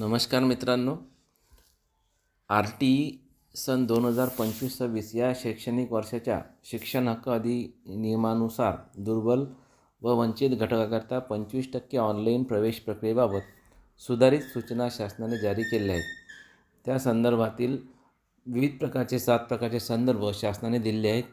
नमस्कार मित्रांनो. R T E सन दोन हजार पंचवीस सव्वीस या शैक्षणिक वर्षाच्या शिक्षण हक्क अधिनियमानुसार दुर्बल व वंचित घटकाकरता पंचवीस टक्के ऑनलाईन प्रवेश प्रक्रियेबाबत सुधारित सूचना शासनाने जारी केल्या आहेत. त्या संदर्भातील विविध प्रकारचे सात प्रकारचे संदर्भ शासनाने दिले आहेत.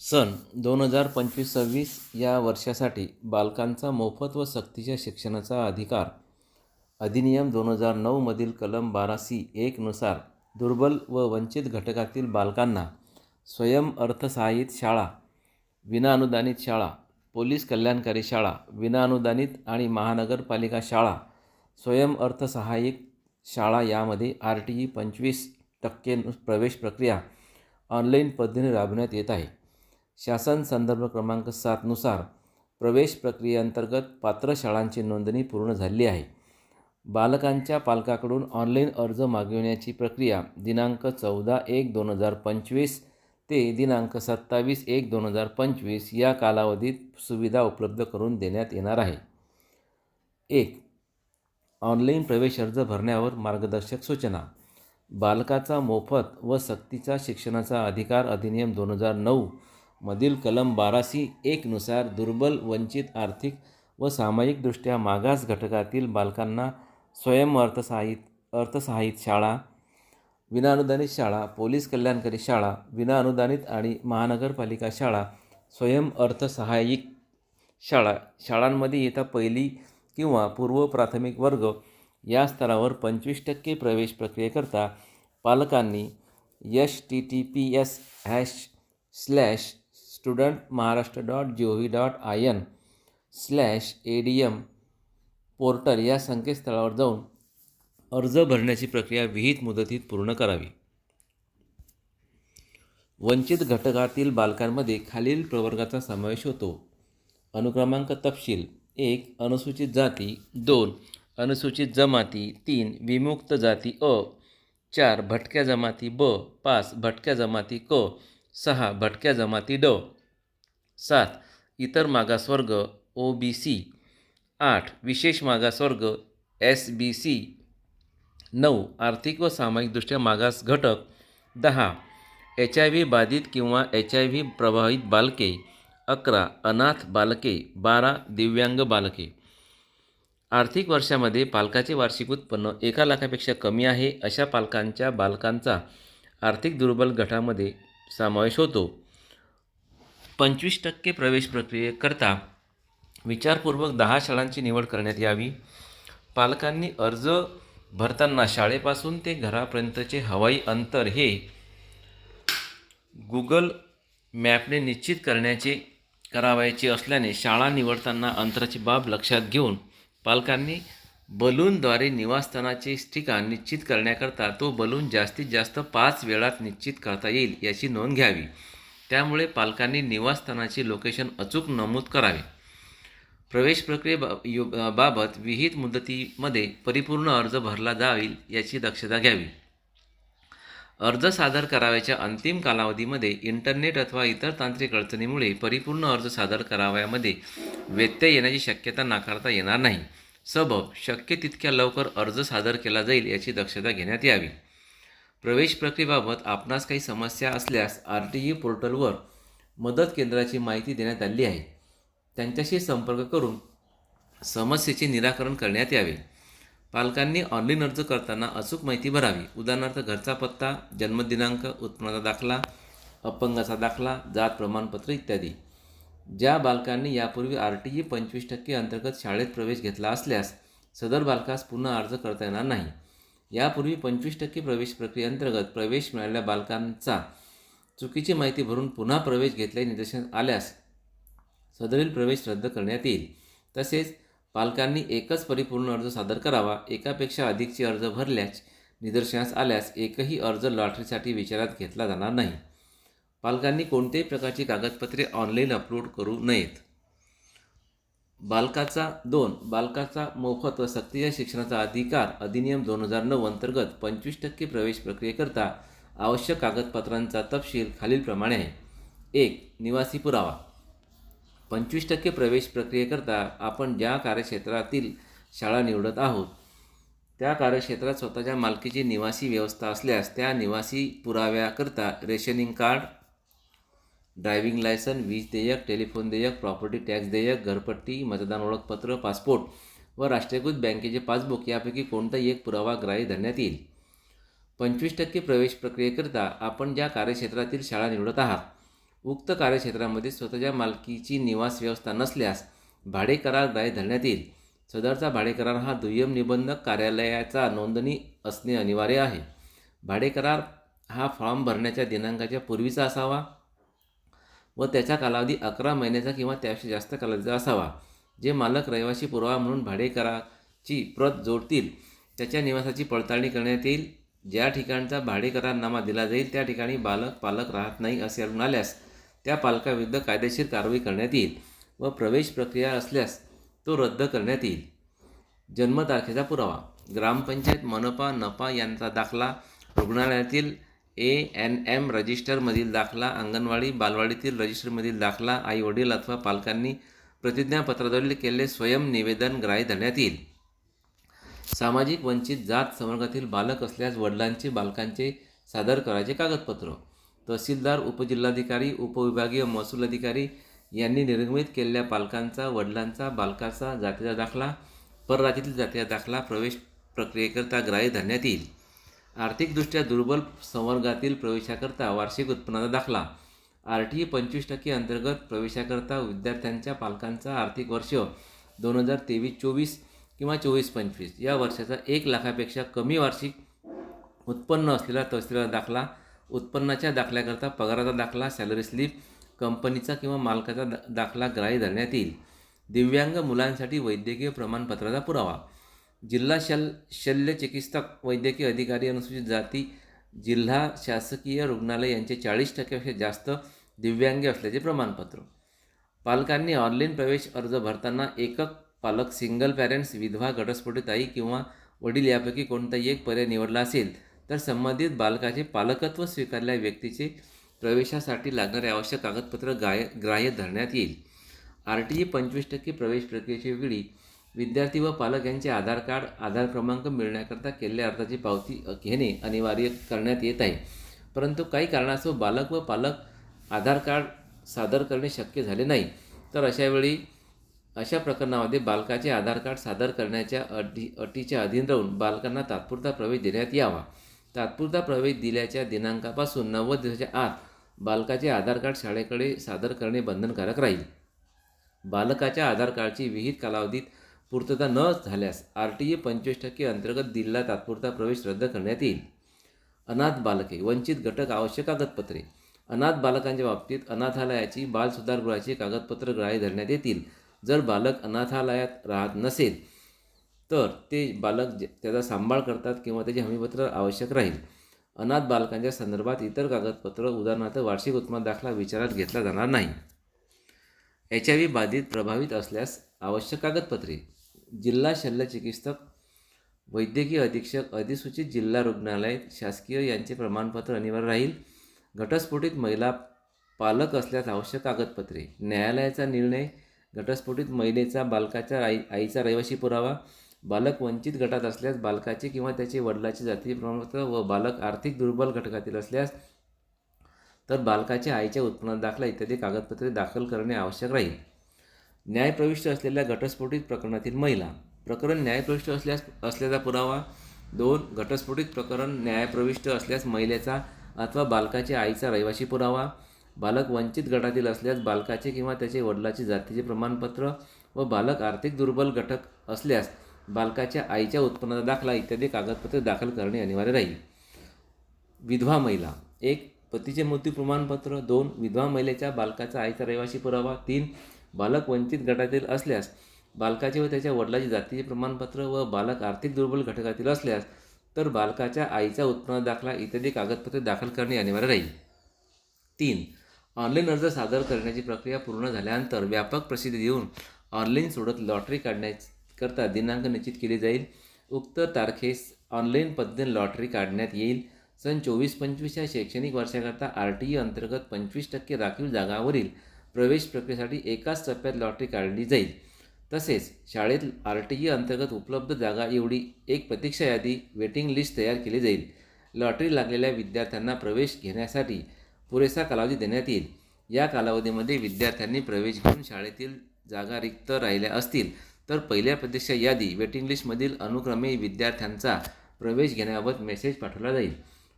सन दोन हजार पंचवीस सव्वीस या वर्षासाठी बालकांचा मोफत व सक्तीच्या शिक्षणाचा अधिकार अधिनियम दोन हजार नऊमधील कलम बारा सी एकनुसार दुर्बल व वंचित घटकातील बालकांना स्वयं अर्थसहाय्यित शाळा विनाअनुदानित शाळा पोलीस कल्याणकारी शाळा विनाअनुदानित आणि महानगरपालिका शाळा स्वयं अर्थसहाय्यित शाळा यामध्ये आर टी ई पंचवीस टक्के प्रवेश प्रक्रिया ऑनलाईन पद्धतीने राबवण्यात येत आहे. शासन संदर्भ क्रमांक सातनुसार प्रवेश प्रक्रियेअंतर्गत पात्र शाळांची नोंदणी पूर्ण झाली आहे. बालकांच्या पालकाकडून ऑनलाईन अर्ज मागविण्याची प्रक्रिया दिनांक चौदा एक दोन हजार पंचवीस ते दिनांक सत्तावीस एक दोन हजार पंचवीस या कालावधीत सुविधा उपलब्ध करून देण्यात येणार आहे. एक ऑनलाईन प्रवेश अर्ज भरण्यावर मार्गदर्शक सूचना. बालकाचा मोफत व सक्तीचा शिक्षणाचा अधिकार अधिनियम दोन हजार नऊ मधील कलम बारासी एकनुसार दुर्बल वंचित आर्थिक व सामाजिकदृष्ट्या मागास घटकातील बालकांना स्वयं अर्थसहाय्यित अर्थसहाय्यित शाळा विनाअनुदानित शाळा पोलीस कल्याणकारी शाळा विनाअनुदानित आणि महानगरपालिका शाळा स्वयं अर्थसहाय्यिक शाळा शाळांमध्ये येता पहिली किंवा पूर्व प्राथमिक वर्ग या स्तरावर पंचवीस टक्के प्रवेश प्रक्रियेकरता पालकांनी H T T P S hash slash student Maharashtra dot G O V dot I N slash A D M portal या संकेतस्थळावर जाऊन अर्ज भरण्याची प्रक्रिया विहित मुदतीत पूर्ण करावी. वंचित घटकातील बालकांमध्ये खालील प्रवर्गाचा समावेश होतो. अनुक्रमांक तपशील एक अनुसूचित जाती दोन अनुसूचित जमाती तीन विमुक्त जाती अ चार भटक्या जमाती ब पाच भटक्या जमाती क सहा भटक्या जमाती ड सात इतर मागासवर्ग ओ बी सी आठ विशेष मागासवर्ग एस बी सी नऊ आर्थिक व सामाजिकदृष्ट्या मागास घटक. दहा एच आय व्ही बाधित किंवा एच आय व्ही प्रभावित बालके. अकरा अनाथ बालके. बारा दिव्यांग बालके. आर्थिक वर्षामध्ये पालकाचे वार्षिक उत्पन्न एका लाखापेक्षा कमी आहे अशा पालकांच्या बालकांचा आर्थिक दुर्बल गटामध्ये समावेश होतो. पंचवीस टक्के प्रवेश प्रक्रियेकरता विचारपूर्वक दहा शाळांची निवड करण्यात यावी. पालकांनी अर्ज भरताना शाळेपासून ते घरापर्यंतचे हवाई अंतर हे गुगल मॅपने निश्चित करण्याचे करावायचे असल्याने शाळा निवडताना अंतराची बाब लक्षात घेऊन पालकांनी बलूनद्वारे निवासस्थानाचे ठिकाण निश्चित करण्याकरता तो बलून जास्तीत जास्त पाच वेळात निश्चित करता येईल याची नोंद घ्यावी. त्यामुळे पालकांनी निवासस्थानाचे लोकेशन अचूक नमूद करावे. प्रवेश प्रक्रिये यु बाबत विहित मुदतीमध्ये परिपूर्ण अर्ज भरला जाईल याची दक्षता घ्यावी. अर्ज सादर करावयाच्या अंतिम कालावधीमध्ये इंटरनेट अथवा इतर तांत्रिक अडचणीमुळे परिपूर्ण अर्ज सादर करावयामध्ये व्यत्यय येण्याची शक्यता नाकारता येणार नाही. सबब शक्य तितक्या लवकर अर्ज सादर केला जाईल याची दक्षता घेण्यात यावी. प्रवेश प्रक्रियेबाबत आपणास काही समस्या असल्यास आर टी ई पोर्टलवर मदत केंद्राची माहिती देण्यात आली आहे. त्यांच्याशी संपर्क करून समस्येचे निराकरण करण्यात यावे. पालकांनी ऑनलाईन अर्ज करताना अचूक माहिती भरावी. उदाहरणार्थ घरचा पत्ता जन्मदिनांक उत्पन्नाचा दाखला अपंगाचा दाखला जात प्रमाणपत्र इत्यादी. ज्या बालकांनी यापूर्वी आर टी ई पंचवीस टक्के अंतर्गत शाळेत प्रवेश घेतला असल्यास सदर बालकास पुन्हा अर्ज करता येणार नाही. यापूर्वी पंचवीस टक्के प्रवेश प्रक्रियेअंतर्गत प्रवेश मिळालेल्या बालकांचा चुकीची माहिती भरून पुन्हा प्रवेश घेतल्याचे निदर्शनात आल्यास सदरील प्रवेश रद्द करण्यात येईल. तसेच पालकांनी एकच परिपूर्ण अर्ज सादर करावा एकापेक्षा अधिकचे अर्ज भरल्यास निदर्शनास आल्यास एकही अर्ज लॉटरीसाठी विचारात घेतला जाणार नाही. पालकांनी कोणत्याही प्रकारची कागदपत्रे ऑनलाईन अपलोड करू नयेत. बालकाचा दोन बालकाचा मोफत व सक्तीच्या शिक्षणाचा अधिकार अधिनियम दोन हजार नऊ अंतर्गत पंचवीस टक्के प्रवेश प्रक्रियेकरता आवश्यक कागदपत्रांचा तपशील खालीलप्रमाणे आहे. एक निवासी पुरावा. पंचवीस टक्के प्रवेश प्रक्रियेकरता आपण ज्या कार्यक्षेत्रातील शाळा निवडत आहोत त्या कार्यक्षेत्रात स्वतःच्या मालकीची निवासी व्यवस्था असल्यास त्या निवासी पुराव्याकरता रेशनिंग कार्ड ड्रायव्हिंग लायसन वीज देयक टेलिफोन देयक प्रॉपर्टी टॅक्स देयक घरपट्टी मतदान ओळखपत्र पासपोर्ट व राष्ट्रीयकृत बँकेचे पासबुक यापैकी कोणताही एक पुरावा ग्राह्य धरण्यात येईल. पंचवीस टक्के प्रवेश प्रक्रियेकरता आपण ज्या कार्यक्षेत्रातील शाळा निवडत आहात उक्त कार्यक्षेत्रामध्ये स्वतःच्या मालकीची निवास व्यवस्था नसल्यास भाडेकरार ग्राह्य धरण्यात येईल. सदरचा भाडेकरार हा दुय्यम निबंधक कार्यालयाचा नोंदणी असणे अनिवार्य आहे. भाडेकरार हा फॉर्म भरण्याच्या दिनांकाच्या पूर्वीचा असावा व त्याचा कालावधी अकरा महिन्याचा किंवा त्यापेक्षा जास्त कालावधीचा असावा. जे मालक रहिवासी पुरावा म्हणून भाडेकराची प्रत जोडतील त्याच्या निवासाची पडताळणी करण्यात येईल. ज्या ठिकाणचा भाडेकरारनामा दिला जाईल त्या ठिकाणी बालक पालक राहत नाही असे आढळून आल्यास त्या पालकाविरुद्ध कायदेशीर कारवाई करण्यात येईल व प्रवेश प्रक्रिया असल्यास तो रद्द करण्यात येईल. जन्मतारखेचा पुरावा. ग्रामपंचायत मनपा नपा यांचा दाखला रुग्णालयातील ए एन एम रजिस्टरमधील दाखला अंगणवाडी बालवाडीतील रजिस्टरमधील दाखला आई वडील अथवा पालकांनी प्रतिज्ञापत्राद्वारे केलेले स्वयं निवेदन ग्राह्य धरण्यात येईल. सामाजिक वंचित जात संवर्गातील बालक असल्यास वडिलांचे बालकांचे सादर करायचे कागदपत्र. तहसीलदार उपजिल्हाधिकारी उपविभागीय महसूल अधिकारी यांनी निर्गमित केलेल्या पालकांचा वडिलांचा बालकाचा जातीचा दाखला परराज्यातील जातीचा दाखला प्रवेश प्रक्रियेकरता ग्राह्य धरण्यात येईल. आर्थिकदृष्ट्या दुर्बल संवर्गातील प्रवेशाकरता वार्षिक उत्पन्नाचा दाखला. आर टी ई पंचवीस टक्के अंतर्गत प्रवेशाकरता विद्यार्थ्यांच्या पालकांचा आर्थिक वर्ष दोन हजार तेवीस चोवीस किंवा चोवीस पंचवीस या वर्षाचा एक लाखापेक्षा कमी वार्षिक उत्पन्न असलेला तहसीलदार दाखला उत्पन्नाच्या दाखल्याकरता पगाराचा दाखला सॅलरी स्लिप कंपनीचा किंवा मालकाचा दा दाखला ग्राह्य धरण्यात येईल. दिव्यांग मुलांसाठी वैद्यकीय प्रमाणपत्राचा पुरावा. जिल्हा शल शल्य चिकित्सक वैद्यकीय अधिकारी अनुसूचित जाती जिल्हा शासकीय रुग्णालय यांचे चाळीस टक्क्यापेक्षा जास्त दिव्यांगी असल्याचे प्रमाणपत्र. पालकांनी ऑनलाईन प्रवेश अर्ज भरताना एकक पालक सिंगल पॅरेंट्स विधवा घटस्फोटित आई किंवा वडील यापैकी कोणताही एक पर्याय निवडला असेल तर संबंधित बालकाचे पालकत्व स्वीकारलेल्या व्यक्तीचे प्रवेशासाठी लागणारे आवश्यक कागदपत्र गाय ग्राह्य धरण्यात येईल. आर टी ई पंचवीस टक्के प्रवेश प्रक्रियेच्या वेळी विद्यार्थी व पालक यांचे आधार कार्ड आधार क्रमांक मिळण्याकरता केलेल्या अर्जाची पावती घेणे अनिवार्य करण्यात येत आहे. परंतु काही कारणास्तव बालक व पालक आधार कार्ड सादर करणे शक्य झाले नाही. तर अशावेळी अशा प्रकरणामध्ये बालकाचे आधार कार्ड सादर करण्याच्या अटी अटीच्या अधीन राहून बालकांना तात्पुरता प्रवेश देण्यात यावा. तात्पुरता प्रवेश दिल्याच्या दिनांकापासून नव्वद दिवसाच्या आत बालकाचे आधार कार्ड शाळेकडे सादर करणे बंधनकारक राहील. बालकाच्या आधार कार्डची विहित कालावधीत पूर्तता न झाल्यास आर टी ए पंचवीस टक्के अंतर्गत दिलेला तात्पुरता प्रवेश रद्द करण्यात येईल. अनाथ बालके वंचित घटक आवश्यक कागदपत्रे. अनाथ बालकांच्या बाबतीत अनाथालयाची बालसुधारगृहाची कागदपत्र ग्राह्य धरण्यात येतील. जर बालक अनाथालयात राहत नसेल तर ते बालक त्याचा सांभाळ करतात किंवा त्याचे हमीपत्र आवश्यक राहील. अनाथ बालकांच्या संदर्भात इतर कागदपत्र उदाहरणार्थ वार्षिक उत्पन्न दाखला विचारात घेतला जाणार नाही. एच आय व्ही बाधित प्रभावित असल्यास आवश्यक कागदपत्रे. जिल्हा शल्य चिकित्सक वैद्यकीय अधीक्षक अधिसूचित जिल्हा रुग्णालय शासकीय यांचे प्रमाणपत्र अनिवार्य राहील. घटस्फोटित महिला पालक असल्यास आवश्यक कागदपत्रे. न्यायालयाचा निर्णय घटस्फोटित महिलेचा बालकाच्या आई आईचा रहिवासी पुरावा बालक वंचित गटात असल्यास बालकाचे किंवा त्याचे वडिलाचे जातीचे प्रमाणपत्र व बालक आर्थिक दुर्बल घटकातील असल्यास तर बालकाच्या आईच्या उत्पन्नात दाखला इत्यादी कागदपत्रे दाखल करणे आवश्यक राहील. न्यायप्रविष्ट असलेल्या घटस्फोटित प्रकरणातील महिला. प्रकरण न्यायप्रविष्ट असल्यास असल्याचा पुरावा. दोन घटस्फोटित प्रकरण न्यायप्रविष्ट असल्यास महिलेचा अथवा बालकाच्या आईचा रहिवासी पुरावा. बालक वंचित गटातील असल्यास बालकाचे किंवा त्याचे वडिलाचे जातीचे प्रमाणपत्र व बालक आर्थिक दुर्बल घटक असल्यास बालकाच्या आईच्या उत्पन्नाचा दाखला इत्यादी कागदपत्रे दाखल करणे अनिवार्य राहील. विधवा महिला. एक पतीचे मृत्यू प्रमाणपत्र. दोन विधवा महिलेच्या बालकाचा आईचा रहिवासी पुरावा. तीन बालक वंचित गटातील असल्यास बालकाचे व त्याच्या वडिलाचे जातीचे प्रमाणपत्र व बालक आर्थिक दुर्बल घटकातील असल्यास तर बालकाच्या आईचा उत्पन्न दाखला इत्यादी कागदपत्रे दाखल करणे अनिवार्य राहील. तीन ऑनलाईन अर्ज सादर करण्याची प्रक्रिया पूर्ण झाल्यानंतर व्यापक प्रसिद्धी देऊन ऑनलाईन सोडत लॉटरी करता दिनांक निश्चित केले जाईल. उक्त तारखेस ऑनलाईन पद्धतीने लॉटरी काढण्यात येईल. सन चोवीस पंचवीस या शैक्षणिक वर्षाकरता आर टी ई अंतर्गत पंचवीस टक्के राखीव जागावरील प्रवेश प्रक्रियेसाठी एकाच टप्प्यात लॉटरी काढली जाईल. तसेच शाळेत आर टी ई अंतर्गत उपलब्ध जागा एवढी एक प्रतीक्षा यादी वेटिंग लिस्ट तयार केली जाईल. लॉटरी लागलेल्या विद्यार्थ्यांना प्रवेश घेण्यासाठी पुरेसा कालावधी देण्यात येईल. या कालावधीमध्ये विद्यार्थ्यांनी प्रवेश घेऊन शाळेतील जागा रिक्त राहिल्या असतील. तर पहिल्या प्रतीक्षा यादी वेटिंग लिस्टमधील अनुक्रमे विद्यार्थ्यांचा प्रवेश घेण्याबाबत मेसेज पाठवला जाईल.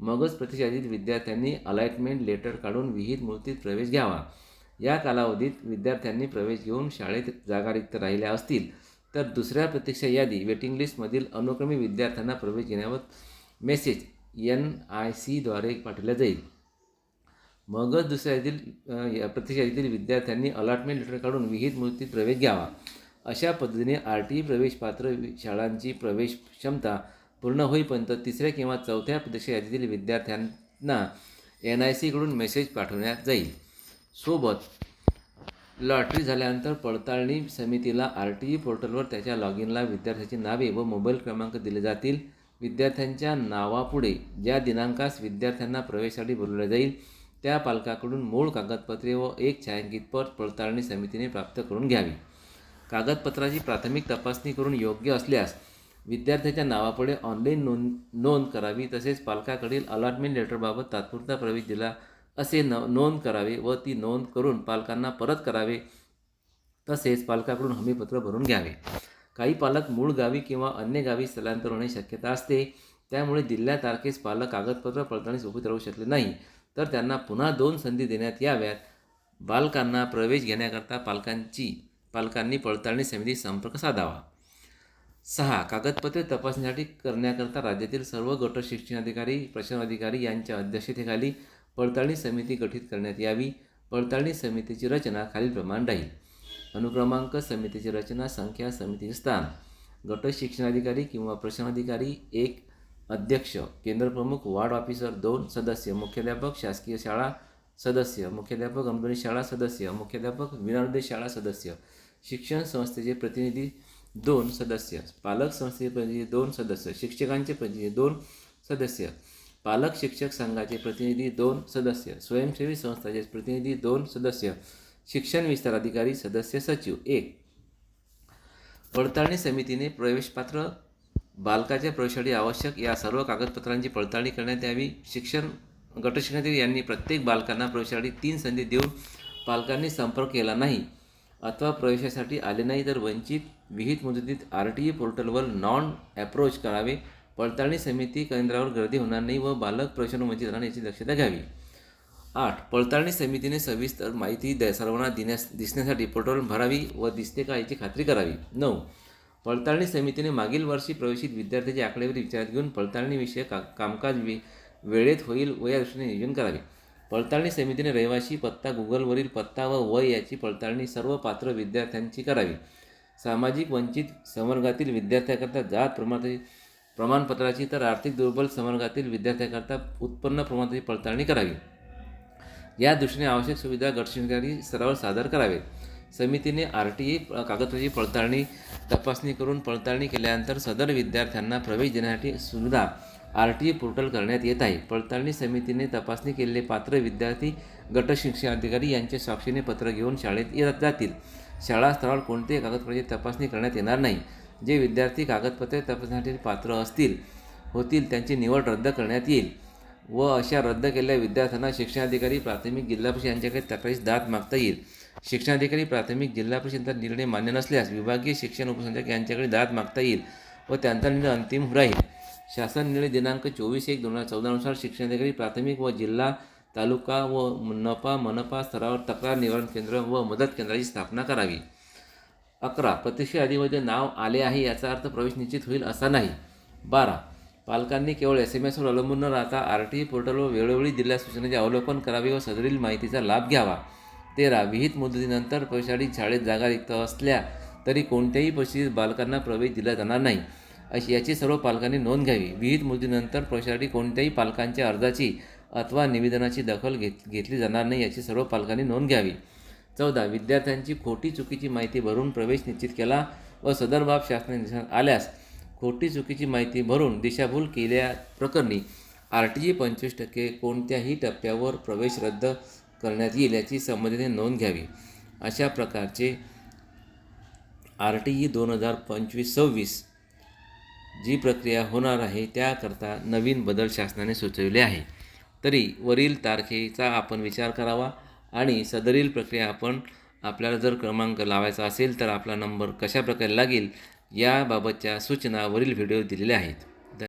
मगच प्रतीक्षा यादीत विद्यार्थ्यांनी अलाइटमेंट लेटर काढून विहित मूर्तीत प्रवेश घ्यावा. या कालावधीत विद्यार्थ्यांनी प्रवेश घेऊन शाळेत जागा रिक्त राहिल्या असतील तर दुसऱ्या प्रतीक्षा यादी वेटिंग लिस्टमधील अनुक्रमे विद्यार्थ्यांना प्रवेश घेण्याबाबत मेसेज एन आय सीद्वारे पाठवला जाईल. मगच दुसऱ्या यादीतील या प्रतीक्षा यादीतील विद्यार्थ्यांनी अलॉटमेंट लेटर काढून विहित मूर्तीत प्रवेश घ्यावा. अशा पद्धतीने आर टी ई प्रवेशपात्र वि- शाळांची प्रवेश क्षमता पूर्ण होईपर्यंत तिसऱ्या किंवा चौथ्या प्रतीक्षा यादीतील विद्यार्थ्यांना एन आय सीकडून मेसेज पाठवण्यात जाईल. सोबत लॉटरी झाल्यानंतर पडताळणी समितीला आर टी ई पोर्टलवर त्याच्या लॉग इनला विद्यार्थ्याची नावे व मोबाईल क्रमांक दिले जातील. विद्यार्थ्यांच्या नावापुढे ज्या दिनांकास विद्यार्थ्यांना प्रवेशासाठी बोलवले जाईल त्या पालकाकडून मूळ कागदपत्रे व एक छायांकित पट पडताळणी समितीने प्राप्त करून घ्यावी. कागदपत्राची प्राथमिक तपासणी करून योग्य असल्यास विद्यार्थ्याच्या नावापुढे ऑनलाईन नोंद नोंद करावी तसेच पालकाकडील अलॉटमेंट लेटरबाबत तात्पुरता प्रवेश दिला असे न नोंद करावे व ती नोंद करून पालकांना परत करावे तसेच पालकाकडून हमीपत्र भरून घ्यावे. काही पालक मूळ गावी किंवा अन्य गावी स्थलांतर होण्याची शक्यता असते त्यामुळे दिलेल्या तारखेस पालक कागदपत्र पडताळणीस उपस्थित राहू शकले नाही. तर त्यांना पुन्हा दोन संधी देण्यात याव्यात. बालकांना प्रवेश घेण्याकरता पालकांची पालकांनी पडताळणी समिती संपर्क साधावा. सहा कागदपत्रे तपासण्यासाठी करण्याकरता राज्यातील सर्व गट शिक्षणाधिकारी प्रशासनाधिकारी यांच्या अध्यक्षतेखाली पडताळणी समिती गठीत करण्यात यावी. पडताळणी समितीची रचना खालीलप्रमाणे राहील. अनुक्रमांक समितीची रचना संख्या समितीचे स्थान. गट शिक्षणाधिकारी किंवा प्रशासनाधिकारी एक अध्यक्ष केंद्रप्रमुख वार्ड ऑफिसर दोन सदस्य मुख्याध्यापक शासकीय शाळा सदस्य मुख्याध्यापक अंगणवाडी शाळा सदस्य मुख्याध्यापक विनानुदेश शाळा सदस्य. शिक्षण संस्थेचे प्रतिनिधी दोन सदस्य. पालक संस्थेचे प्रतिनिधी दोन सदस्य. शिक्षकांचे प्रतिनिधी दोन सदस्य. पालक शिक्षक संघाचे प्रतिनिधी दोन सदस्य. स्वयंसेवी संस्थाचे प्रतिनिधी दोन सदस्य. शिक्षण विस्तार अधिकारी सदस्य सचिव. एक. पडताळणी समितीने प्रवेशपात्र बालकाच्या प्रवेशासाठी आवश्यक या सर्व कागदपत्रांची पडताळणी करण्यात यावी. शिक्षण गटशिक्षणाधिकारी यांनी प्रत्येक बालकांना प्रवेशासाठी तीन संधी देऊन पालकांनी संपर्क केला नाही. अथवा प्रवेशासाठी आले नाही तर वंचित विहित मुदतीत आर टी ई पोर्टलवर नॉन अप्रोच करावे. पडताळणी समिती केंद्रावर गर्दी होणार नाही व बालक प्रवेशाने वंचित राहणार याची दक्षता घ्यावी. आठ. पडताळणी समितीने सविस्तर माहिती द सर्वांना देण्यास दिसण्यासाठी पोर्टल भरावी व दिसते का याची खात्री करावी. नऊ. पडताळणी समितीने मागील वर्षी प्रवेशित विद्यार्थ्यांची आकडेवारी विचारात घेऊन पडताळणीविषयक का कामकाज वे वेळेत होईल व या दृष्टीने नियोजन करावे. पडताळणी समितीने रहिवाशी पत्ता गुगलवरील पत्ता व वय याची पडताळणी सर्व पात्र विद्यार्थ्यांची करावी. सामाजिक वंचित संवर्गातील विद्यार्थ्याकरता जात प्रमाणाची प्रमाणपत्राची तर आर्थिक दुर्बल संवर्गातील विद्यार्थ्याकरता उत्पन्न प्रमाणाची पडताळणी करावी. या दृष्टीने आवश्यक सुविधा गटशिकारी स्तरावर सादर करावेत समितीने आर टी ई कागदपत्राची पडताळणी तपासणी करून पडताळणी केल्यानंतर सदर विद्यार्थ्यांना प्रवेश देण्यासाठी सुविधा आर टी ए पोर्टल करण्यात येत आहे. पडताळणी समितीने तपासणी केलेले पात्र विद्यार्थी गट शिक्षणाधिकारी यांच्या स्वाक्षरीने पत्र घेऊन शाळेत येत जातील. शाळा स्तरावर कोणत्याही कागदपत्राची तपासणी करण्यात येणार नाही. जे विद्यार्थी कागदपत्रे तपासण्यासाठी पात्र असतील होतील त्यांची निवड रद्द करण्यात येईल. व अशा रद्द केलेल्या विद्यार्थ्यांना शिक्षणाधिकारी प्राथमिक जिल्हा परिषद यांच्याकडे तक्रारीस दाद मागता येईल. शिक्षणाधिकारी प्राथमिक जिल्हा परिषदेचा निर्णय मान्य नसल्यास विभागीय शिक्षण उपसंचालक यांच्याकडे दाद मागता येईल व त्यांचा निर्णय अंतिम राहील. शासन निर्णय दिनांक चोवीस एक दोन हजार चौदानुसार शिक्षणाधिकारी प्राथमिक व जिल्हा तालुका व नपा मनपा स्तरावर तक्रार निवारण केंद्र व मदत केंद्राची स्थापना करावी. अकरा प्रतीक्षा यादीमध्ये नाव आले आहे याचा अर्थ प्रवेश निश्चित होईल असा नाही. बारा पालकांनी केवळ एस एम एसवर अवलंबून न राहता आर टी पोर्टलवर वेळोवेळी दिलेल्या सूचनेचे अवलोकन करावे व सदरील माहितीचा लाभ घ्यावा. तेरा विहित मुदतीनंतर प्रवेशासाठी शाळेत जागा रिक्त असल्या तरी कोणत्याही परिस्थितीत बालकांना प्रवेश दिला जाणार नाही. अशी याची सर्व पालकांनी नोंद घ्यावी. विहित मुदतीनंतर प्रवेशासाठी कोणत्याही पालकांच्या अर्जाची अथवा निवेदनाची दखल घेत घेतली जाणार नाही याची सर्व पालकांनी नोंद घ्यावी. चौदा. विद्यार्थ्यांची खोटी चुकीची माहिती भरून प्रवेश निश्चित केला व सदर बाब शासनाने आल्यास खोटी चुकीची माहिती भरून दिशाभूल केल्या प्रकरणी आर टी जी पंचवीस टक्के कोणत्याही टप्प्यावर प्रवेश रद्द करण्यात येईल याची संबंधित नोंद घ्यावी. अशा प्रकारचे आर टी ई दोन हजार पंचवीस सव्वीस जी प्रक्रिया होणार आहे त्याकरता नवीन बदल शासनाने सुचविले आहे. तरी वरील तारखेचा आपण विचार करावा आणि सदरील प्रक्रिया आपण आपल्याला जर क्रमांक लावायचा असेल तर आपला नंबर कशा प्रकारे लागेल याबाबतच्या सूचना वरील व्हिडिओ दिलेल्या आहेत.